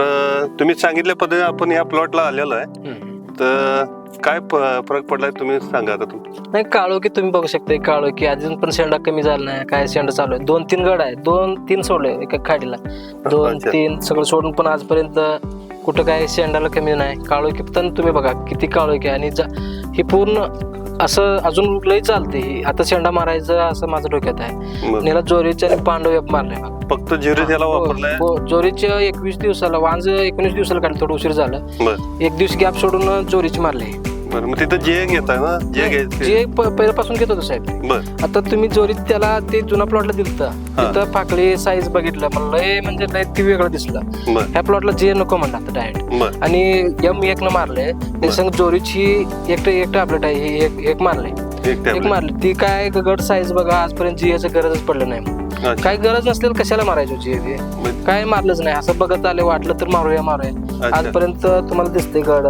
तर तुम्ही सांगितल्या पद्धतीने आपण या प्लॉटला आलेलो आहे. तर काय फरक पडलाय तुम्ही सांगा आता तुम्ही नाही काळो की तुम्ही बघू शकता काळो की अजून पण शेंडा कमी झाला नाही. काय शेंडा चालू आहे? दोन तीन गड आहे. दोन तीन सोडले एका खाडीला. दोन. तीन सगळं सोडून पण आजपर्यंत कुठं काय शेंडाला कमी नाही. काळो की पण तुम्ही बघा किती काळो की आणि हे पूर्ण असं अजून लय चालते हे. आता शेंडा मारायचं असं माझं डोक्यात आहे. बरं. याला जोरीचे आणि पांडव एक मारले बघा. फक्त जिरे त्याला हो, वापरलाय? हो, जोरीच्या एकवीस दिवसाला वांज एकोणीस दिवसाला काढलं थोडं उशीर झालं. बर. एक दिवस गॅप सोडून जोरीची मारले. बर मग तिथं जे घेताय ना जे घ्यायचे जे प- पहिल्यापासून घेत होतो साहेब बर. आता तुम्ही जोरीत त्याला ते जुना प्लॉटला दिलत. तिथं फाकडी साईज बघितलं लय म्हणजे लय ती वेगळं दिसलं. बर. ह्या प्लॉटला जे नको म्हणलं आता डायरेक्ट बर. आणि एम एक न मारले त्या संग जोरीची एक एक टॅबलेट आहे ही एक एक मारले एक एक टॅबलेट मारली ती काय गड साईज बघा आजपर्यंत जी याचं गरजच पडलं नाही अच्छा. काय गरज नसलेलं कशाला मारायचो जी ते बर. काय मारलंच नाही. असं बघत आले वाटलं तर मारूया मारूया. अच्छा. आजपर्यंत तुम्हाला दिसते गड.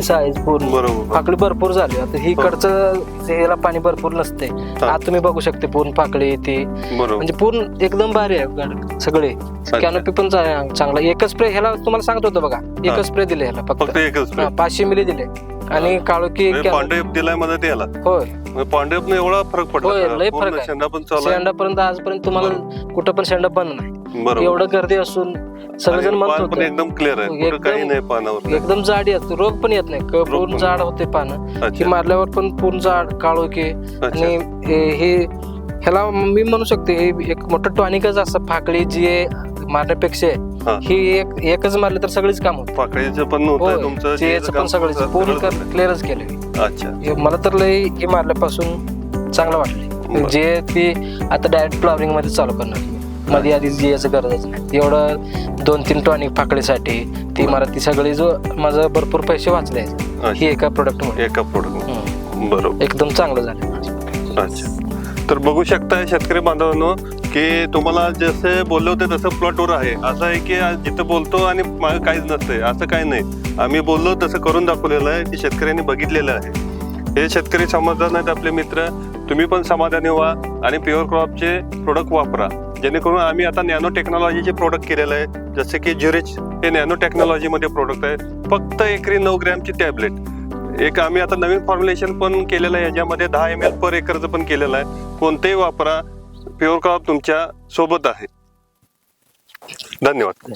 साईज पूर्ण. बरोबर फाकडी भरपूर झाली. आता ही. कडचं याला पाणी भरपूर नसते. हा. आज तुम्ही बघू शकते पूर्ण फाकडी ती. बरोबर. म्हणजे पूर्ण एकदम भारी आहे गड सगळे. कॅनोपी पण चा- चांगला एकच स्प्रे ह्याला तुम्हाला सांगत होतो बघा. एकच स्प्रे दिले ह्याला फक्त. फक्त एकच हा, पाचशे मिली दिले. आणि काळोखी पांडेप दिलायमध्ये त्याला होय. पांडेप याला फरक होय, त्याला. लय फरक आहे. शेंडा पण चालू आहे. शेंडापर्यंत आजपर्यंत तुम्हाला कुठं पण शेंडा बंद नाही. बरोबर. एवढं गर्दी असून सगळेजण आणि म्हणत पान पण होते एकदम क्लिअर आहे. कुठं एकदम- काही नाही पानावर. एकदम जाड येत रोग पण येत नाही. क- पूर्ण पण- जाड होते पानं. ही अच्छा मारल्यावर पण पूर्ण जाड काळोखी अच्छा. आणि हे- हे ह्याला मी म्हणू शकते हे एक मोठं टॉनिकच असं फाकडी जी आहे मारण्यापेक्षा हा. ही एक एकच मारले तर सगळीच काम होत. पाकळीचं पण होतं तुमचं जे पण काम सगळं तुमचं पूर्ण. क्लिअरच केलं अच्छा. हे मला तर लय हे मारल्यापासून चांगलं वाटलं बरं. जे ती आता डायरेक्ट फ्लॉवरिंगमध्ये चालू करणार. मध्ये आधी जी याचं गरजच नाही. एवढं दोन तीन टॉनिक फाकडीसाठी ती. मला ती सगळी जो माझं भरपूर पैसे वाचले. ही एका प्रोडक्टमध्ये एका प्रोडक्ट. बरोबर. एकदम चांगलं झालं. अच्छा. तर बघू शकता शेतकरी बांधवांनो की तुम्हाला जसे बोलले होते तसं प्लॉटवर आहे. असं आहे की जिथं बोलतो आणि मागे काहीच नसतंय. असं काही नाही. आम्ही बोललो तसं करून दाखवलेलं आहे की शेतकऱ्यांनी बघितलेलं आहे. हे शेतकरी समाधान आहेत आपले मित्र. तुम्ही पण समाधानी व्हा आणि प्युअर क्रॉपचे प्रोडक्ट वापरा. जेणेकरून आम्ही आता नॅनो टेक्नॉलॉजीचे प्रोडक्ट केलेलं आहे. जसे की ज्युरिच हे नॅनो टेक्नॉलॉजीमध्ये प्रोडक्ट आहे. फक्त एकरी नऊ ग्रॅमची टॅबलेट एक आम्ही आता नवीन फॉर्म्युलेशन पण केलेलं आहे. याच्यामध्ये दहा एम एल पर एकरचं पण केलेलं आहे. कोणतेही वापरा. प्युअर क्रॉप तुमच्यासोबत आहे. धन्यवाद.